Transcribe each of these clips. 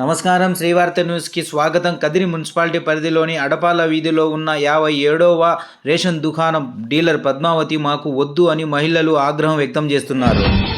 నమస్కారం. శ్రీవార్త న్యూస్కి స్వాగతం. కదిరి మున్సిపాలిటీ పరిధిలోని అడపాల వీధిలో ఉన్న యాభై ఏడవ రేషన్ దుకాణం డీలర్ పద్మావతి మాకు వద్దు అని మహిళలు ఆగ్రహం వ్యక్తం చేస్తున్నారు.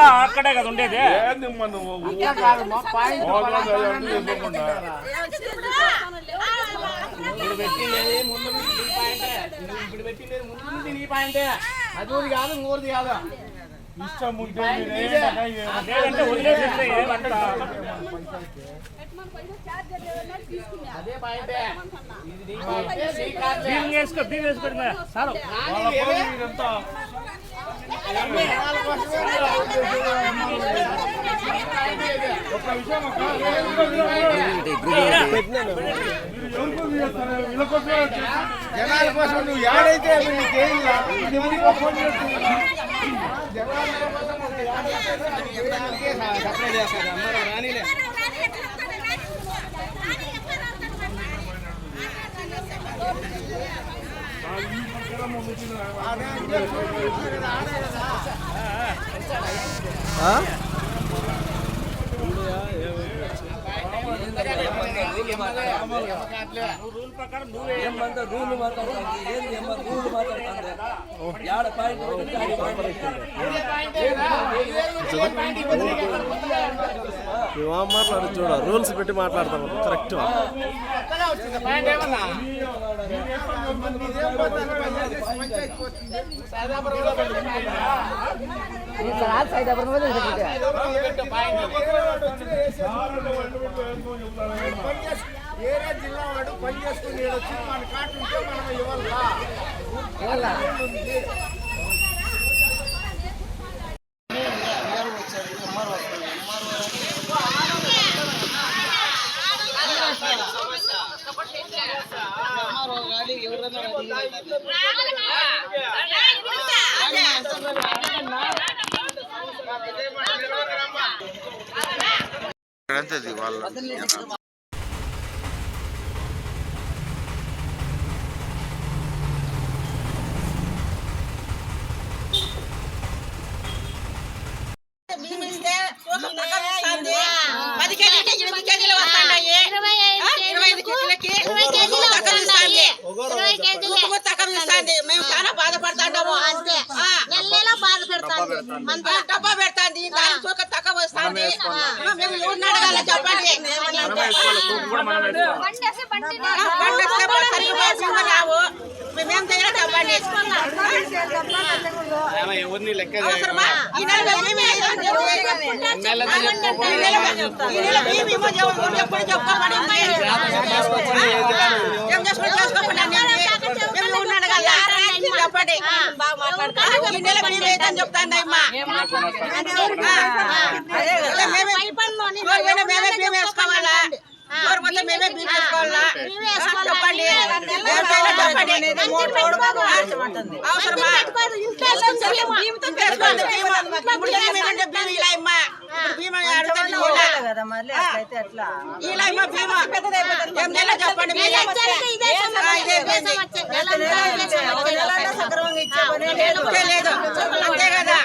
అక్కడే కదా ఉండేది. ఇప్పుడు ముందు నీ పాయింటే. అది కాదు కాదు. ఇష్టం ఉంటే వేసుకో వేసుకోండి మరి. జనాల కోసం నువ్వు ఏడైతే నీకేం ఇది ఎవరికో జనాల కోసం సప్లై చేస్తారు అందరూ రానీలే రూల్ ప్రకారం రూల్ మాట్లాడుతుంది ఏంది రూల్ మాట్లాడుతుంది యాడ పాయింట్ ఏం మాట్లాడు చూడ రూల్స్ పెట్టి మాట్లాడతాం. కరెక్ట్ కొత్తగా ఏరే జిల్లా వాడు పని చేసుకుని మన కార్డు ఉంటే మనం ఇవ్వాలా బియ్యం ఇస్తే తూకం తక్కువ వస్తుంది. పది కేజీలకి ఎనిమిది కేజీలు వస్తున్నాయి. ఆ, ఇరవై ఐదు కేజీలకి తూకం తక్కువ ఇస్తుంది. తూకం తక్కువ ఇస్తుంది. మేము చాలా బాధపడుతున్నాము ఆ, ఆ, డబ్బా పెడతాంది దాని తూకం తక్కువ వస్తుంది అడగాలి చెప్పండి మేమేం చేయాలి చెప్పండి ఎవరిని లెక్క అవసరమా ఈ నెల మేమే ఈ నెల ఈ నెల మేము ఏమో చెప్ప- ఎప్పుడు చెప్పుకోమని అమ్మాయి. ఏం చేసుకుని చేసుకోమని అన్నీ. మేము ఎవరిని అడగాల? చెప్పండి ఈ నెల మేమే ఏదని చెప్తాంది అమ్మా మేమే ఎవరికైనా మేమే బియ్యం వేసుకోవాలా ఎవరి మొత్తం మేమే బియ్యం వేసుకోవాలా చెప్పండి ఎవరికైనా చెప్పండి అవసరమా బియ్యంతో చేసుకోండి బియ్యం. ఇప్పుడు ఏమేమంటే బియ్యం ఇలా అమ్మా ఇప్పుడు బియ్యం అడుగుతుంది ఇలా. ఇలా అమ్మా బియ్యం ఏం నెల చెప్పండి మీరే. ఆ, ఇదే లేదు అంతే కదా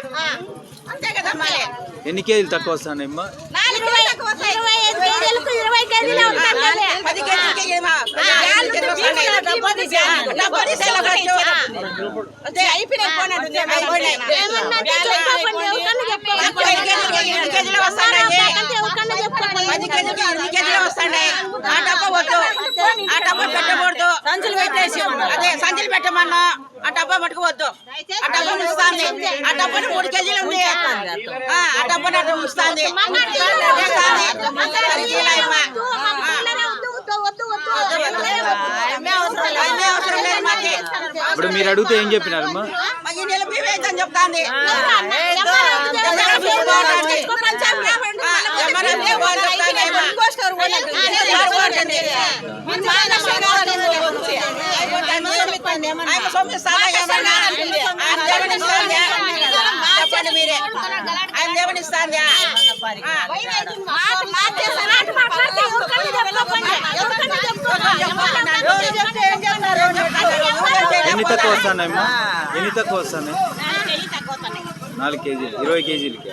అంతే కదా కేజీలే కమ్మాలి ఎన్ని కేజీలు తక్కువ వస్తాయి. నాలుగు- పది కేజీలు. పది కేజీలకి ఎనిమిది కేజీలు వస్తున్నాయి. ఆ డబ్బా వద్దు. ఆ డబ్బా పెట్టకూడదు. సంచులు పెట్టేసి అదే సంచులు పెట్టమన్నా ఆ డబ్బా పట్టుకోవద్దు ఆ డబ్బా ముస్తాంది ఆ డబ్బాని మూడు కేజీలు ఉంది ఆ, డబ్బాని అట్లా ముస్తాంది మేము ఇప్పుడు మీరు అడిగితే ఏం చెప్పినారు చెప్పండి మీరే ఆయన దేవనిస్తాందా ఎన్ని తక్కువ వస్తానమ్మా? ఎన్ని తక్కువ వస్తాయి నాలుగు కేజీలు ఇరవై కేజీలకి.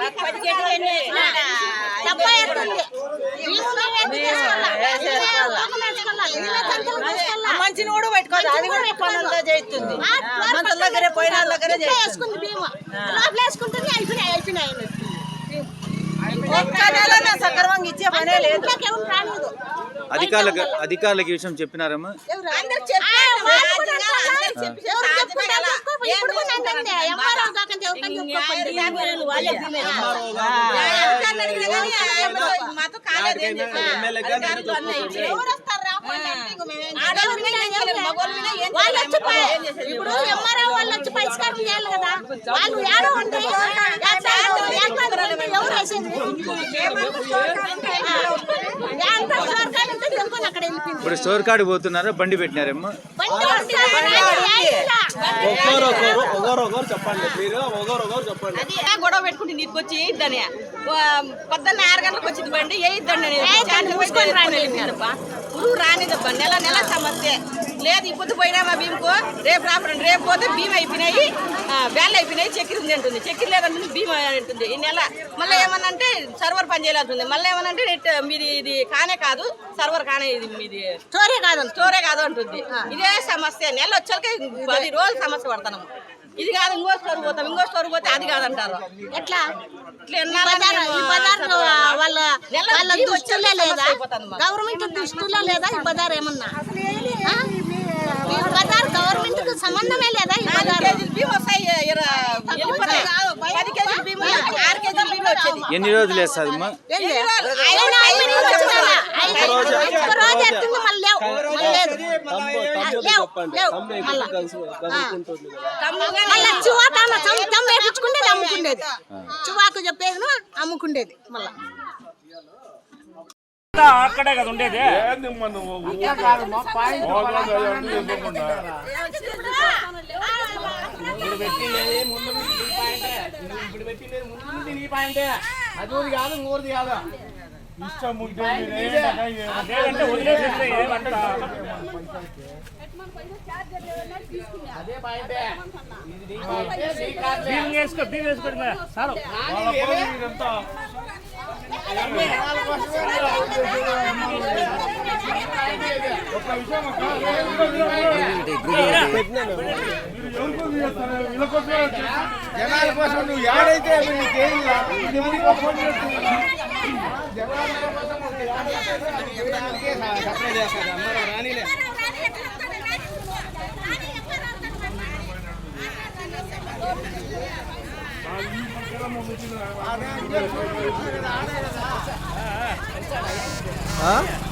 మంచి అది కూడా పనుల్లో చేస్తుంది మంత్రుల దగ్గర పోయిన ఒక్క నెల సక్రమంగా ఇచ్చే పనే లేదు. అధికారులకు అధికారులకు ఈ విషయం చెప్పినారమ్మా? కాలేదేం ఏం చేయలేం. ఇప్పుడు ఎంఆర్ఓ వాళ్ళు వచ్చి పరిష్కారం చేయాలి కదా. వాళ్ళు ఏడో ఉంటాయి ఎవరు వేసేది? ఇప్పుడు స్టోర్ కాడికి పోతున్నారా? బండి పెట్టినారమ్మా? ఒకరు ఒకరు ఒకరు ఒకరు చెప్పండి. మీరు ఒకరు ఒకరు చెప్పండి. అది గొడవ పెట్టుకుంటే నీకు వచ్చి ఇద్దని. పొద్దున్న ఆరు గంటలకు వచ్చింది బండి ఏ ఇద్దండి రానిదబ్బా నెల నెల సమస్య. లేదు ఇప్పుడు పోయినామా భీముకు. రేపు రాపడండి రేపు పోతే భీమ్ అయిపోయినాయి. ఆ, బ్యాన్లు అయిపోయినాయి చక్కెర ఉంది అంటుంది. చక్కెర లేదంటుంది భీమ్ అంటుంది. ఈ నెల మళ్ళీ ఏమనంటే సర్వర్ పని చేయలేదంటుంది. మళ్ళీ ఏమనంటే నెట్ మీది ఇది కానే కాదు సర్వర్ కానే ఇది మీది. స్టోరీ కాదు స్టోరే కాదు అంటుంది. ఇదే సమస్య. నెల వచ్చాక పది రోజులు సమస్య పడతాము. ఇది కాదు ఇంకో స్టోర్ పోతాం. ఇంకో స్టోర్ పోతే అది కాదంటారు. ఎట్లా? వాళ్ళ లేదా. గవర్నమెంట్ దుస్తుల్లో లేదా ఈ బజార్ ఏమన్నా? ఈ బజార్ గవర్నమెంట్కు సంబంధమే లేదా ఈ బజార్ ఎన్ని రోజులు మళ్ళీ చువాక చెప్పేది అమ్ముకునేది మళ్ళా. అక్కడే కదా ఉండేది ఊరు కాదు మా పాయింట్ ఇవ్వకుండా ఇప్పుడు పెట్టినది ముందు నుంచి నీ పాయింటే నువ్వు ఇప్పుడు పెట్టినది ముందు నుంచి నీ పాయింటే అది ఊరి కాదు ఊరిది కాదు ఇష్టం అదే పాయింటే. బియ్యం వేసుకో బియ్యం వేసుకోండి మే. చాలు వాళ్ళ కోసం మీరంతా ఒక విషయం అక్క, ఎవరికో చేస్తారు, వీళ్ళ కోసమే వచ్చారు. జనాల కోసం నువ్వు ఏడైతే నీకేం ఆ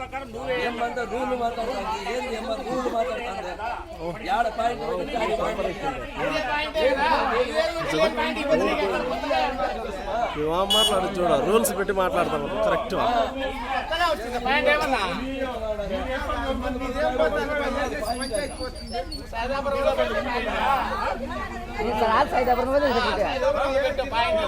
ప్రకారం నువ్వే ఏమంతా రూల్ మాట్లాడుతుంది ఏంది ఏమో రూల్ మాట్లాడుతుంది యాడ పాయింట్ ఒకటి ఆడ పాయింట్ ఒకటి. పాయింటే కదా ఇదే పాయింట్ ఇబ్బంది నువ్వు మాట్లాడు చూడ రూల్స్ పెట్టి మాట్లాడతాం కరెక్ట్ కొత్తగా వచ్చింది పాయింట్ ఏమన్నా ఇదేం పోతాను పంచాయతీ పోతుంది సైదాపురంలో పెట్టిన పాయింట్ పెట్టిన పాయింట్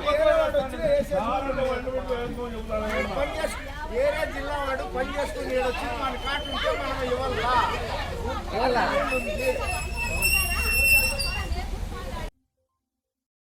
పని చేసు- వేరే జిల్లా వాడు పని చేసుకుని ఈడ వచ్చి మన కాటు ఉంటే మనం ఇవ్వాలా?